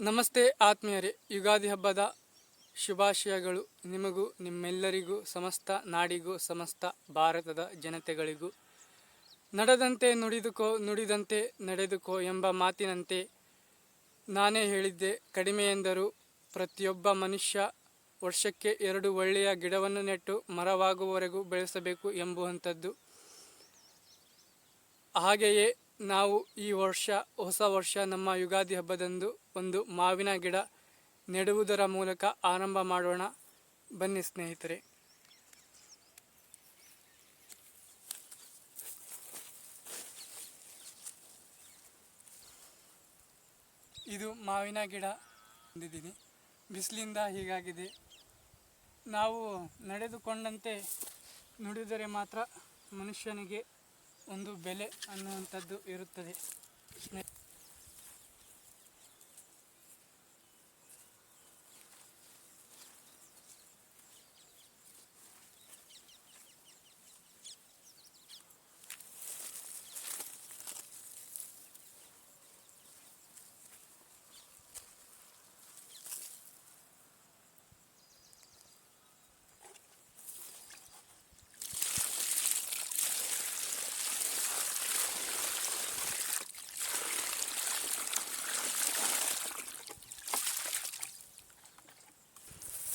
ನಮಸ್ತೆ ಆತ್ಮೀಯರೇ, ಯುಗಾದಿ ಹಬ್ಬದ ಶುಭಾಶಯಗಳು ನಿಮಗೂ, ನಿಮ್ಮೆಲ್ಲರಿಗೂ, ಸಮಸ್ತ ನಾಡಿಗೂ, ಸಮಸ್ತ ಭಾರತದ ಜನತೆಗಳಿಗೂ. ನಡೆದಂತೆ ನುಡಿದುಕೋ, ನುಡಿದಂತೆ ನಡೆದುಕೋ ಎಂಬ ಮಾತಿನಂತೆ ನಾನೇ ಹೇಳಿದ್ದೆ, ಕಡಿಮೆ ಎಂದರೂ ಪ್ರತಿಯೊಬ್ಬ ಮನುಷ್ಯ ವರ್ಷಕ್ಕೆ ಎರಡು ಒಳ್ಳೆಯ ಗಿಡವನ್ನು ನೆಟ್ಟು ಮರವಾಗುವವರೆಗೂ ಬೆಳೆಸಬೇಕು ಎಂಬುವಂಥದ್ದು. ಹಾಗೆಯೇ ನಾವು ಈ ವರ್ಷ, ಹೊಸ ವರ್ಷ ನಮ್ಮ ಯುಗಾದಿ ಹಬ್ಬದಂದು ಒಂದು ಮಾವಿನ ಗಿಡ ನೆಡುವುದರ ಮೂಲಕ ಆರಂಭ ಮಾಡೋಣ. ಬನ್ನಿ ಸ್ನೇಹಿತರೆ. ಇದು ಮಾವಿನ ಗಿಡ ಹೊಂದಿದ್ದೀನಿ ಬಿಸಿಲಿಂದ ಹೀಗಾಗಿದೆ. ನಾವು ನಡೆದುಕೊಂಡಂತೆ ನುಡಿದರೆ ಮಾತ್ರ ಮನುಷ್ಯನಿಗೆ ಒಂದು ಬೆಲೆ ಅನ್ನುವಂಥದ್ದು ಇರುತ್ತದೆ.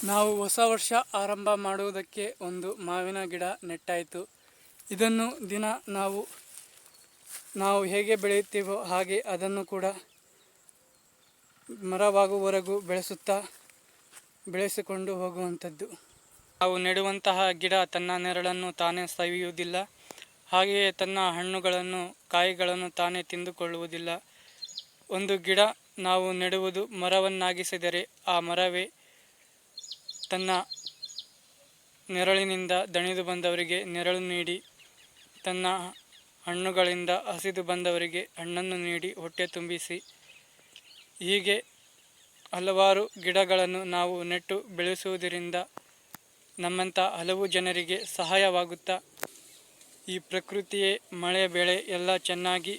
ನಾವು ಹೊಸ ವರ್ಷ ಆರಂಭ ಮಾಡುವುದಕ್ಕೆ ಒಂದು ಮಾವಿನ ಗಿಡ ನೆಟ್ಟಾಯಿತು. ಇದನ್ನು ದಿನ ನಾವು ನಾವು ಹೇಗೆ ಬೆಳೆಯುತ್ತೇವೋ ಹಾಗೆ ಅದನ್ನು ಕೂಡ ಮರವಾಗುವವರೆಗೂ ಬೆಳೆಸುತ್ತಾ ಬೆಳೆಸಿಕೊಂಡು ಹೋಗುವಂಥದ್ದು. ನಾವು ನೆಡುವಂತಹ ಗಿಡ ತನ್ನ ನೆರಳನ್ನು ತಾನೇ ಸವಿಯುವುದಿಲ್ಲ. ಹಾಗೆಯೇ ತನ್ನ ಹಣ್ಣುಗಳನ್ನು, ಕಾಯಿಗಳನ್ನು ತಾನೇ ತಿಂದುಕೊಳ್ಳುವುದಿಲ್ಲ. ಒಂದು ಗಿಡ ನಾವು ನೆಡುವುದು ಮರವನ್ನಾಗಿಸಿದರೆ ಆ ಮರವೇ ತನ್ನ ನೆರಳಿನಿಂದ ದಣಿದು ಬಂದವರಿಗೆ ನೆರಳು ನೀಡಿ, ತನ್ನ ಹಣ್ಣುಗಳಿಂದ ಹಸಿದು ಬಂದವರಿಗೆ ಹಣ್ಣನ್ನು ನೀಡಿ ಹೊಟ್ಟೆ ತುಂಬಿಸಿ. ಹೀಗೆ ಹಲವಾರು ಗಿಡಗಳನ್ನು ನಾವು ನೆಟ್ಟು ಬೆಳೆಸುವುದರಿಂದ ನಮ್ಮಂಥ ಹಲವು ಜನರಿಗೆ ಸಹಾಯವಾಗುತ್ತಾ, ಈ ಪ್ರಕೃತಿಯೇ ಮಳೆ, ಬೆಳೆ ಎಲ್ಲ ಚೆನ್ನಾಗಿ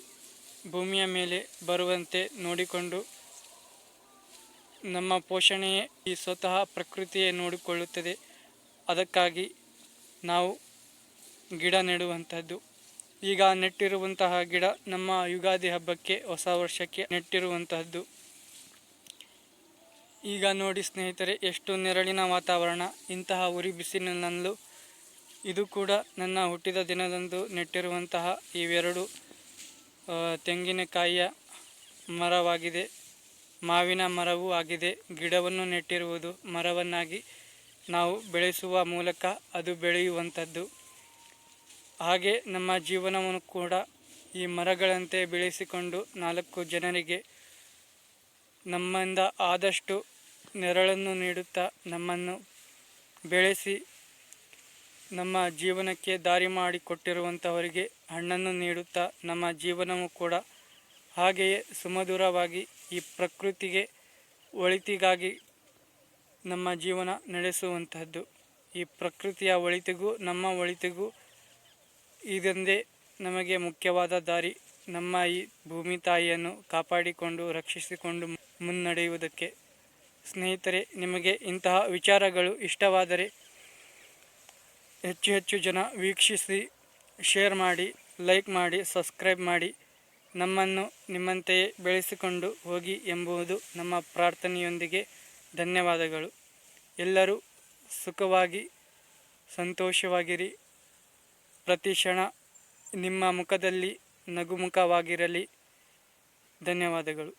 ಭೂಮಿಯ ಮೇಲೆ ಬರುವಂತೆ ನೋಡಿಕೊಂಡು ನಮ್ಮ ಪೋಷಣೆಯೇ ಈ ಸ್ವತಃ ಪ್ರಕೃತಿಯೇ ನೋಡಿಕೊಳ್ಳುತ್ತದೆ. ಅದಕ್ಕಾಗಿ ನಾವು ಗಿಡ ನೆಡುವಂಥದ್ದು ಈಗ ನೆಟ್ಟಿರುವಂತಹ ಗಿಡ ನಮ್ಮ ಯುಗಾದಿ ಹಬ್ಬಕ್ಕೆ, ಹೊಸ ವರ್ಷಕ್ಕೆ ನೆಟ್ಟಿರುವಂತಹದ್ದು. ಈಗ ನೋಡಿ ಸ್ನೇಹಿತರೆ, ಎಷ್ಟು ನೆರಳಿನ ವಾತಾವರಣ, ಇಂತಹ ಉರಿ ಬಿಸಿಲಿನಲ್ಲೂ ಇದು ಕೂಡ ನನ್ನ ಹುಟ್ಟಿದ ದಿನದಂದು ನೆಟ್ಟಿರುವಂತಹ ಇವೆರಡು ತೆಂಗಿನಕಾಯಿಯ ಮರವಾಗಿದೆ. ಮಾವಿನ ಮರವೂ ಆಗಿದೆ. ಗಿಡವನ್ನು ನೆಟ್ಟಿರುವುದು ಮರವನ್ನಾಗಿ ನಾವು ಬೆಳೆಸುವ ಮೂಲಕ ಅದು ಬೆಳೆಯುವಂಥದ್ದು. ಹಾಗೆ ನಮ್ಮ ಜೀವನವನ್ನು ಕೂಡ ಈ ಮರಗಳಂತೆ ಬೆಳೆಸಿಕೊಂಡು ನಾಲ್ಕು ಜನರಿಗೆ ನಮ್ಮಿಂದ ಆದಷ್ಟು ನೆರಳನ್ನು ನೀಡುತ್ತಾ ನಮ್ಮನ್ನು ಬೆಳೆಸಿ ನಮ್ಮ ಜೀವನಕ್ಕೆ ದಾರಿ ಮಾಡಿಕೊಟ್ಟಿರುವಂಥವರಿಗೆ ಹಣ್ಣನ್ನು ನೀಡುತ್ತಾ ನಮ್ಮ ಜೀವನವೂ ಕೂಡ ಹಾಗೆಯೇ ಸುಮಧುರವಾಗಿ ಈ ಪ್ರಕೃತಿಗೆ ಒಳಿತಿಗಾಗಿ ನಮ್ಮ ಜೀವನ ನಡೆಸುವಂತಹದ್ದು. ಈ ಪ್ರಕೃತಿಯ ಒಳಿತಿಗೂ, ನಮ್ಮ ಒಳಿತಿಗೂ ಇದೊಂದೇ ನಮಗೆ ಮುಖ್ಯವಾದ ದಾರಿ. ನಮ್ಮ ಈ ಭೂಮಿ ತಾಯಿಯನ್ನು ಕಾಪಾಡಿಕೊಂಡು, ರಕ್ಷಿಸಿಕೊಂಡು ಮುನ್ನಡೆಯುವುದಕ್ಕೆ. ಸ್ನೇಹಿತರೆ, ನಿಮಗೆ ಇಂತಹ ವಿಚಾರಗಳು ಇಷ್ಟವಾದರೆ ಹೆಚ್ಚು ಹೆಚ್ಚು ಜನ ವೀಕ್ಷಿಸಿ, ಶೇರ್ ಮಾಡಿ, ಲೈಕ್ ಮಾಡಿ, ಸಬ್ಸ್ಕ್ರೈಬ್ ಮಾಡಿ. ನಮ್ಮನ್ನು ನಿಮ್ಮಂತೆಯೇ ಬೆಳೆಸಿಕೊಂಡು ಹೋಗಿ ಎಂಬುದು ನಮ್ಮ ಪ್ರಾರ್ಥನೆಯೊಂದಿಗೆ ಧನ್ಯವಾದಗಳು. ಎಲ್ಲರೂ ಸುಖವಾಗಿ, ಸಂತೋಷವಾಗಿರಿ. ಪ್ರತಿ ಕ್ಷಣ ನಿಮ್ಮ ಮುಖದಲ್ಲಿ ನಗುಮುಖವಾಗಿರಲಿ. ಧನ್ಯವಾದಗಳು.